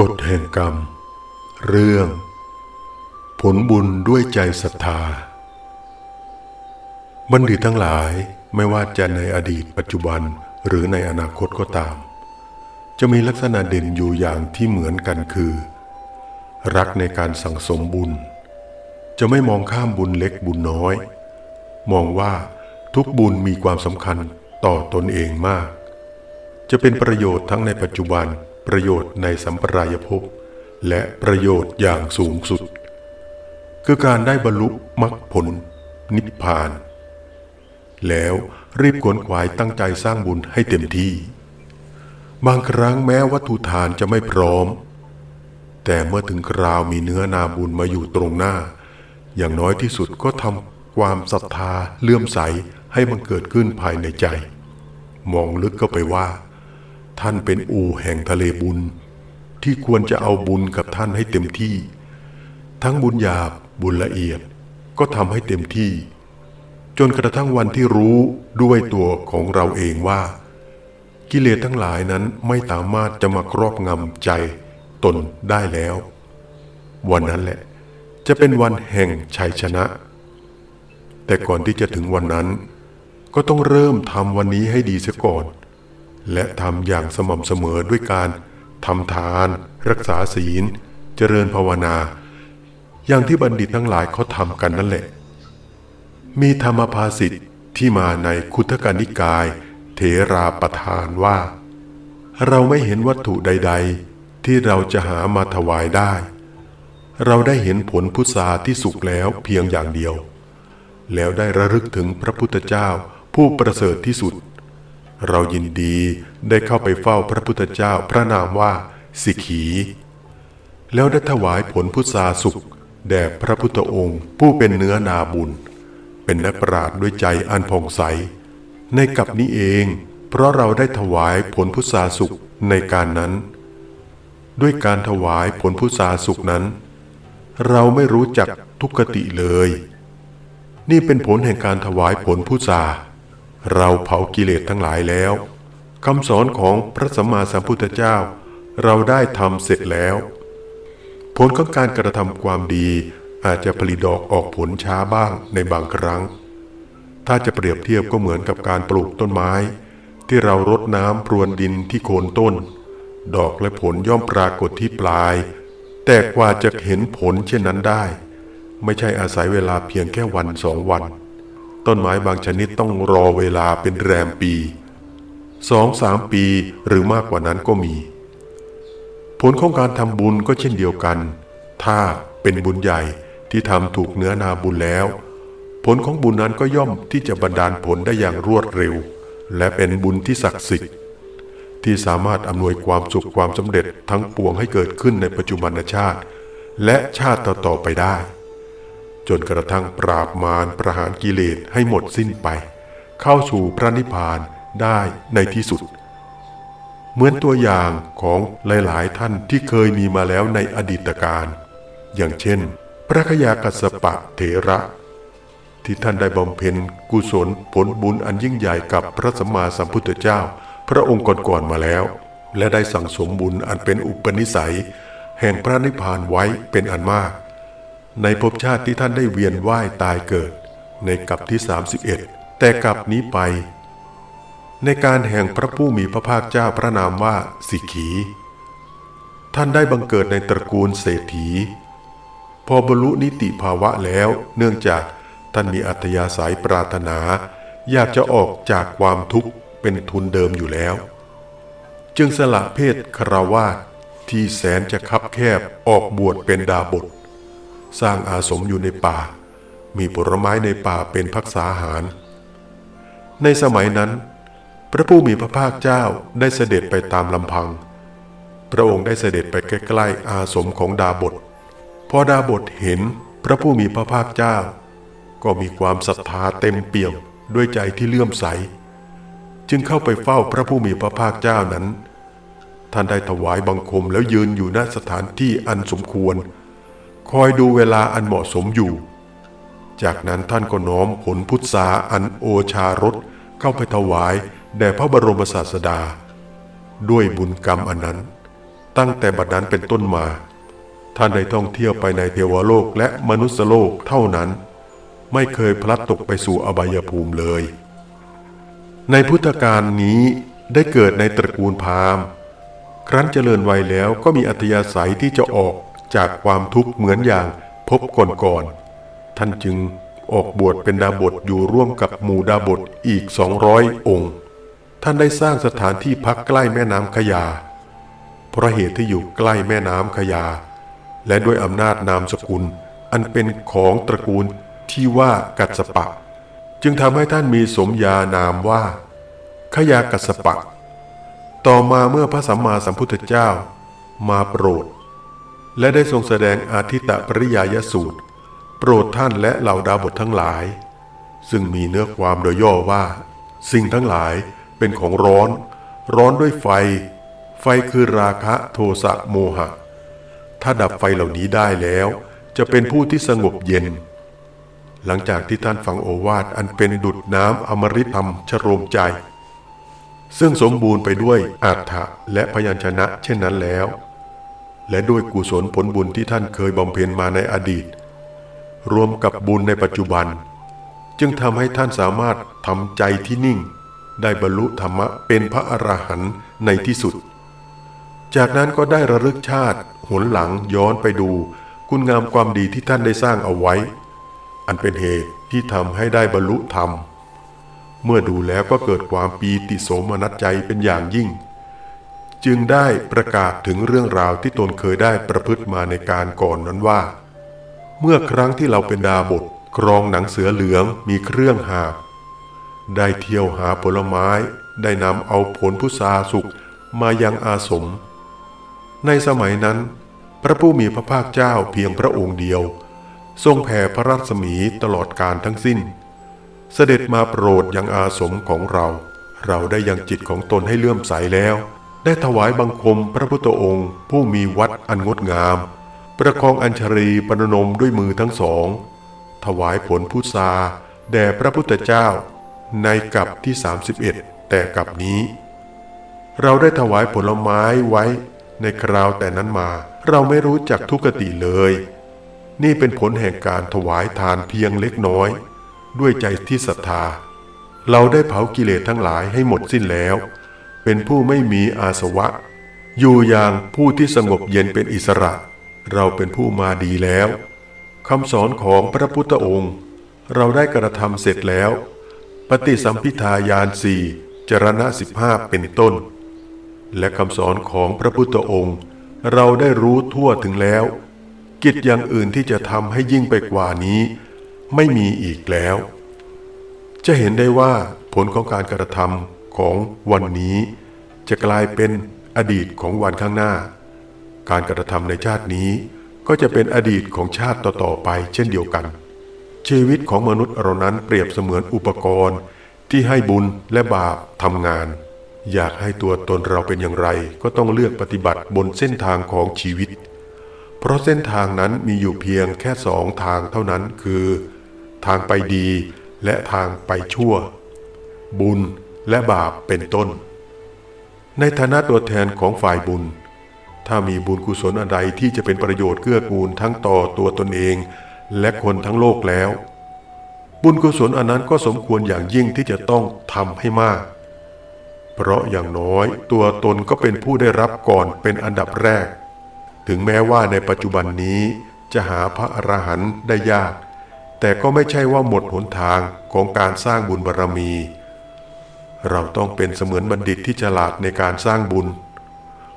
กฎแห่งกรรม เรื่อง ผลบุญด้วยใจศรัทธา บัณฑิตทั้งหลายไม่ว่าจะในอดีตปัจจุบันหรือในอนาคตก็ตาม จะมีลักษณะเด่นอยู่อย่างที่เหมือนกันคือ รักในการสั่งสมบุญ จะไม่มองข้ามบุญเล็กบุญน้อย มองว่าทุกบุญมีความสำคัญต่อตนเองมาก จะเป็นประโยชน์ทั้งในปัจจุบัน ประโยชน์ในสัมปรายภพและประโยชน์อย่างสูงสุด คือการได้บรรลุมรรคผลนิพพาน แล้วรีบขวนขวายตั้งใจสร้างบุญให้เต็มที่ บางครั้งแม้วัตถุทานจะไม่พร้อม แต่เมื่อถึงคราวมีเนื้อนาบุญมาอยู่ตรงหน้า อย่างน้อยที่สุดก็ทำความศรัทธาเลื่อมใสให้มันเกิดขึ้นภายในใจ มองลึกเข้าไปว่า ท่านเป็นอู่แห่งทะเลบุญ ที่ควรจะเอาบุญกับท่านให้เต็มที่ ทั้งบุญหยาบบุญละเอียดก็ทำให้เต็มที่ จนกระทั่งวันที่รู้ด้วยตัวของเราเองว่า กิเลสทั้งหลายนั้นไม่สามารถจะมาครอบงำใจตนได้แล้ว วันนั้นแหละ จะเป็นวันแห่งชัยชนะ แต่ก่อนที่จะถึงวันนั้น ก็ต้องเริ่มทำวันนี้ให้ดีเสียก่อน และทำอย่างสม่ำเสมอด้วยการทำทาน รักษาศีล เจริญภาวนา อย่างที่บัณฑิตทั้งหลายเขาทำกันนั่นแหละ มีธรรมภาสิทธิ์ที่มาในคุตกนิกาย เถราประทานว่า เราไม่เห็นวัตถุใด ๆ ที่เราจะหามาถวายได้ เราได้เห็นผลพุทราที่สุกแล้วเพียงอย่างเดียว แล้วได้ระลึกถึงพระพุทธเจ้าผู้ประเสริฐที่สุด เรายินดีได้เข้าไปเฝ้าพระพุทธเจ้าพระนามว่า สิกขี แล้วได้ถวายผลพุทราสุข แด่พระพุทธองค์ผู้เป็นเนื้อนาบุญ เป็นนักปราชด้วยใจอันผ่องใส ในกับนี้เอง เพราะเราได้ถวายผลพุทราสุขในการนั้น ด้วยการถวายผลพุทราสุขนั้น เราไม่รู้จักทุกขติเลย นี่เป็นผลแห่งการถวายผลพุทรา เราเผากิเลสทั้งหลายแล้วคำสอนของพระสัมมาสัมพุทธเจ้า เราได้ทำเสร็จแล้ว ผลของการกระทำความดีอาจจะผลิดอกออกผลช้าบ้างในบางครั้ง ถ้าจะเปรียบเทียบก็เหมือนกับการปลูกต้นไม้ ที่เรารดน้ำพรวนดินที่โคนต้น ดอกและผลย่อมปรากฏที่ปลาย แต่กว่าจะเห็นผลเช่นนั้นได้ ไม่ใช่อาศัยเวลาเพียงแค่วันสองวัน ต้นไม้บางชนิดต้องรอเวลาเป็นแรมปีสองสามปีหรือมากกว่านั้นก็มี ผลของการทำบุญก็เช่นเดียวกัน ถ้าเป็นบุญใหญ่ที่ทำถูกเนื้อนาบุญแล้ว ผลของบุญนั้นก็ย่อมที่จะบันดาลผลได้อย่างรวดเร็ว และเป็นบุญที่ศักดิ์สิทธิ์ ที่สามารถอำนวยความสุขความสำเร็จทั้งปวงให้เกิดขึ้นในปัจจุบันชาติ และชาติต่อๆไปได้ จนกระทั่งปราบมารประหารกิเลสให้หมดสิ้นไป เข้าสู่พระนิพพานได้ในที่สุด เหมือนตัวอย่างของหลาย ๆ ท่านที่เคยมีมาแล้วในอดีตการอย่างเช่น พระขยากัสปะเถระ ที่ท่านได้บำเพ็ญกุศลผลบุญอันยิ่งใหญ่กับพระสัมมาสัมพุทธเจ้า พระองค์ก่อนๆมาแล้ว และได้สั่งสมบุญอันเป็นอุปนิสัย แห่งพระนิพพานไว้เป็นอันมาก ในภพชาติที่ท่านได้เวียนว่ายตายเกิด ในกับที่ 31 แต่กับนี้ไป ในการแห่งพระผู้มีพระภาคเจ้าพระนามว่าสิกขี ท่านได้บังเกิดในตระกูลเศรษฐี พอบรรลุนิติภาวะแล้วเนื่องจากท่านมีอัธยาศัยปรารถนา อยากจะออกจากความทุกข์เป็นทุนเดิมอยู่แล้ว จึงสละเพศคารวาสที่แสนจะคับแคบออกบวชเป็นดาบท สร้างอาสมอยู่ในป่า มีผลไม้ในป่าเป็นพักษาหาร ในสมัยนั้น พระผู้มีพระภาคเจ้าได้เสด็จไปตามลำพัง พระองค์ได้เสด็จไปใกล้ๆอาสมของดาบทพอดาบทเห็นพระผู้มีพระภาคเจ้า ก็มีความศรัทธาเต็มเปี่ยมด้วยใจที่เลื่อมใส จึงเข้าไปเฝ้าพระผู้มีพระภาคเจ้านั้น ท่านได้ถวายบังคมแล้วยืนอยู่ณสถานที่อันสมควร คอยดูเวลาอันเหมาะสมอยู่ จากนั้นท่านก็น้อมผลพุทธาอันโอชารสเข้าไปถวายแด่พระบรมศาสดา ด้วยบุญกรรมอันนั้น ตั้งแต่บัดนั้นเป็นต้นมา ท่านได้ท่องเที่ยวไปในเทวโลกและมนุษยโลกเท่านั้น ไม่เคยพลัดตกไปสู่อบายภูมิเลย ในพุทธกาลนี้ได้เกิดในตระกูลพราหมณ์ ครั้นเจริญวัยแล้วก็มีอัธยาศัยที่จะออก จากความทุกข์เหมือนอย่างพบก่อนๆท่านจึงออกบวชเป็นดาบทอยู่ร่วมกับหมู่ดาบทอีก 200 องค์ ท่านได้สร้างสถานที่พักใกล้แม่น้ำขยา เพราะเหตุที่อยู่ใกล้แม่น้ำขยา และด้วยอำนาจนามสกุล อันเป็นของตระกูลที่ว่ากัสปะ จึงทำให้ท่านมีสมญานามว่า ขยากัสปะ ต่อมาเมื่อพระสัมมาสัมพุทธเจ้า มาโปรด และได้ทรงแสดงอาทิตตปริยายสูตร โปรดท่านและเหล่าดาบททั้งหลาย ซึ่งมีเนื้อความโดยย่อว่า สิ่งทั้งหลายเป็นของร้อน ร้อนด้วยไฟ ไฟคือราคะโทสะโมหะ ถ้าดับไฟเหล่านี้ได้แล้ว จะเป็นผู้ที่สงบเย็น หลังจากที่ท่านฟังโอวาทอันเป็นดุดน้ำอมฤตธรรมชโรมใจ ซึ่งสมบูรณ์ไปด้วยอัฏฐะและพยัญชนะเช่นนั้นแล้ว และด้วยกุศลผลบุญที่ท่านเคยบำเพ็ญมาในอดีต รวมกับบุญในปัจจุบัน จึงทำให้ท่านสามารถทำใจที่นิ่ง ได้บรรลุธรรมะเป็นพระอรหันต์ในที่สุด จากนั้นก็ได้ระลึกชาติหนหลังย้อนไปดู คุณงามความดีที่ท่านได้สร้างเอาไว้ อันเป็นเหตุที่ทำให้ได้บรรลุธรรม เมื่อดูแล้วก็เกิดความปีติโสมนัสใจเป็นอย่างยิ่ง จึงได้ประกาศถึงเรื่องราวที่ตนเคยได้ประพฤติมาในการก่อนนั้นว่า เมื่อครั้งที่เราเป็นดาบทกรองหนังเสือเหลืองมีเครื่องหาบได้เที่ยวหาผลไม้ได้นำเอาผลพุทราสุกมายังอาสม ในสมัยนั้น พระผู้มีพระภาคเจ้าเพียงพระองค์เดียว ทรงแผ่พระรัศมีตลอดการทั้งสิ้น เสด็จมาโปรดยังอาสมของเรา เราได้ยังจิตของตนให้เลื่อมใสแล้ว ได้ถวายบังคมพระพุทธองค์ ผู้มีวัดอันงดงาม ประคองอัญชรีปนนมด้วยมือทั้งสอง ถวายผลพุทราแด่พระพุทธเจ้า ในกับที่ 31 แต่กับนี้ เราได้ถวายผลไม้ไว้ในคราวแต่นั้นมา เราไม่รู้จักทุกติเลย นี่เป็นผลแห่งการถวายทานเพียงเล็กน้อย ด้วยใจที่ศรัทธา เราได้เผากิเลสทั้งหลายให้หมดสิ้นแล้ว เป็นผู้ไม่มีอาสวะ อยู่อย่างผู้ที่สงบเย็นเป็นอิสระ เราเป็นผู้มาดีแล้วคำสอนของพระพุทธองค์ เราได้กระทำเสร็จแล้ว ปฏิสัมพิทายานสี่จรณะสิบห้าเป็นต้น และคำสอนของพระพุทธองค์ เราได้รู้ทั่วถึงแล้ว กิจอย่างอื่นที่จะทำให้ยิ่งไปกว่านี้ ไม่มีอีกแล้ว จะเห็นได้ว่าผลของการกระทำ ของวันนี้จะกลายเป็นอดีตของวันข้างหน้า การกระทำในชาตินี้ก็จะเป็นอดีตของชาติต่อๆไปเช่นเดียวกัน ชีวิตของมนุษย์เรานั้นเปรียบเสมือนอุปกรณ์ ที่ให้บุญและบาปทำงาน อยากให้ตัวตนเราเป็นอย่างไร ก็ต้องเลือกปฏิบัติบนเส้นทางของชีวิต เพราะเส้นทางนั้นมีอยู่เพียงแค่สองทางเท่านั้นคือ ทางไปดีและทางไปชั่ว บุญ และบาปเป็นต้น ในฐานะตัวแทนของฝ่ายบุญ ถ้ามีบุญกุศลอันใดที่จะเป็นประโยชน์เกื้อกูลทั้งต่อตัวตนเอง และคนทั้งโลกแล้ว บุญกุศลอันนั้นก็สมควรอย่างยิ่งที่จะต้องทำให้มาก เพราะอย่างน้อยตัวตนก็เป็นผู้ได้รับก่อนเป็นอันดับแรก ถึงแม้ว่าในปัจจุบันนี้จะหาพระอรหันต์ได้ยาก แต่ก็ไม่ใช่ว่าหมดหนทางของการสร้างบุญบารรมี เราต้องเป็นเสมือนบัณฑิตที่ฉลาดในการสร้างบุญ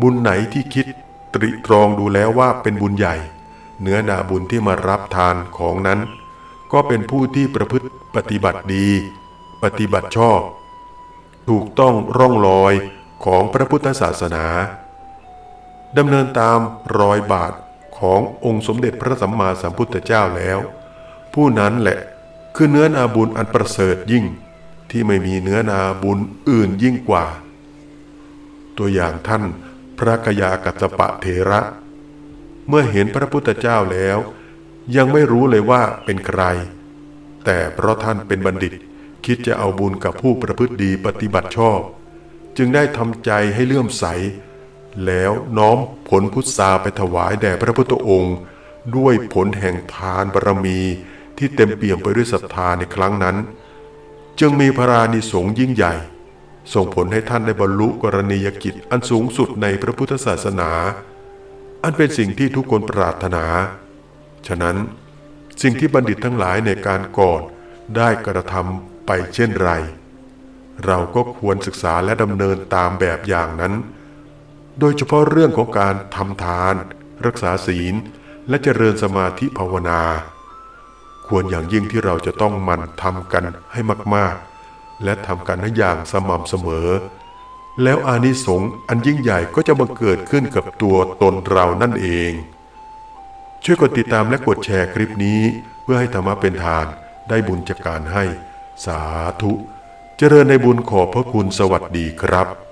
บุญไหนที่คิดตริตรองดูแล้วว่าเป็นบุญใหญ่ เนื้อนาบุญที่มารับทานของนั้น ก็เป็นผู้ที่ประพฤติปฏิบัติดี ปฏิบัติชอบ ถูกต้องร่องรอยของพระพุทธศาสนาดำเนินตามรอยบาทขององค์สมเด็จพระสัมมาสัมพุทธเจ้าแล้ว ผู้นั้นแหละคือเนื้อนาบุญอันประเสริฐยิ่ง ที่ไม่มีเนื้อนาบุญอื่นยิ่งกว่า ตัวอย่างท่านพระกยากัสปะเถระ เมื่อเห็นพระพุทธเจ้าแล้ว ยังไม่รู้เลยว่าเป็นใคร แต่เพราะท่านเป็นบัณฑิตคิดจะเอาบุญกับผู้ประพฤติดีปฏิบัติชอบ จึงได้ทำใจให้เลื่อมใส แล้วน้อมผลพุทธาไปถวายแด่พระพุทธองค์ ด้วยผลแห่งทานบารมีที่เต็มเปี่ยมไปด้วยศรัทธาในครั้งนั้น จึงมีพระรานิสงส์ยิ่งใหญ่ ส่งผลให้ท่านได้บรรลุกรณียกิจอันสูงสุดในพระพุทธศาสนา อันเป็นสิ่งที่ทุกคนปรารถนา ฉะนั้นสิ่งที่บัณฑิตทั้งหลายในการก่อนได้กระทำไปเช่นไร เราก็ควรศึกษาและดำเนินตามแบบอย่างนั้น โดยเฉพาะเรื่องของการทำทาน รักษาศีล และเจริญสมาธิภาวนา ควรอย่างยิ่งที่เราจะต้องหมันทำกันให้มากๆ และทำกันให้อย่างสม่ำเสมอ แล้วอานิสงส์อันยิ่งใหญ่ก็จะบังเกิดขึ้นกับตัวตนเรานั่นเอง ช่วยกดติดตามและกดแชร์คลิปนี้เพื่อให้ธรรมะเป็นทานได้บุญจากการให้ สาธุ เจริญในบุญขอบพระคุณสวัสดีครับ